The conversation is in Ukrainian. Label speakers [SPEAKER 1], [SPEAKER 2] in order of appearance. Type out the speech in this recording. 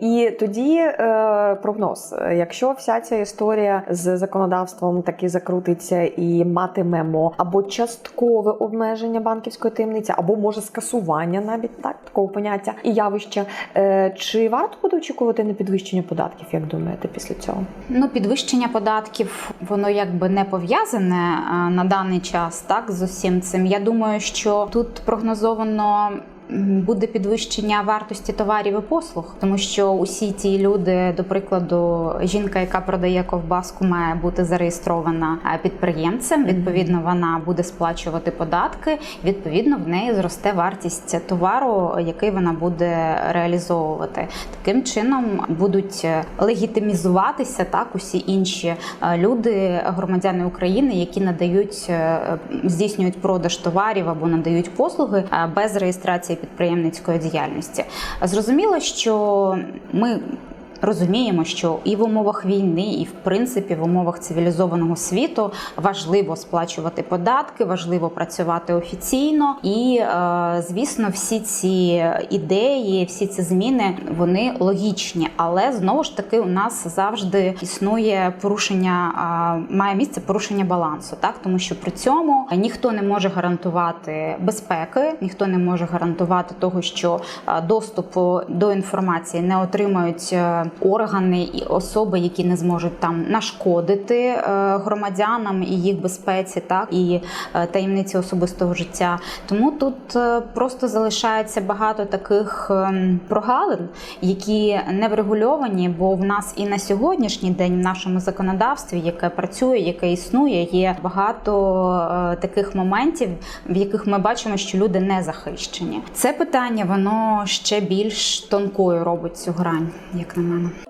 [SPEAKER 1] І тоді е, прогноз: якщо вся ця історія з законодавством таки закрутиться і матимемо або часткове обмеження банківської таємниці, або може скасування навіть так такого поняття і явища, е, чи варто буде очікувати на підвищення податків, як думаєте, після цього?
[SPEAKER 2] Ну, підвищення податків, воно якби не пов'язане на даний час, так з усім цим. Я думаю, що тут прогнозовано. Буде підвищення вартості товарів і послуг, тому що усі ті люди, до прикладу, жінка, яка продає ковбаску, має бути зареєстрована підприємцем. Відповідно, вона буде сплачувати податки. Відповідно, в неї зросте вартість товару, який вона буде реалізовувати. Таким чином будуть е, легітимізуватися так усі інші е, люди, громадяни України, які надають е, здійснюють продаж товарів або надають послуги е, без реєстрації підприємницької діяльності. Зрозуміло, що ми. Розуміємо, що і в умовах війни, і в принципі в умовах цивілізованого світу важливо сплачувати податки, важливо працювати офіційно. І е, звісно, всі ці ідеї, всі ці зміни вони логічні, але знову ж таки у нас завжди існує порушення, е, має місце порушення балансу, так тому що при цьому ніхто не може гарантувати безпеки, ніхто не може гарантувати того, що е, доступу до інформації не отримають органи і особи, які не зможуть там нашкодити е, громадянам і їх безпеці, так і е, таємниці особистого життя. Тому тут е, просто залишається багато таких ем, прогалин, які не врегульовані, бо в нас і на сьогоднішній день в нашому законодавстві, яке працює, яке існує, є багато таких моментів, в яких ми бачимо, що люди не захищені. Це питання воно ще більш тонкою робить цю грань, як на мене. കാണുന്നു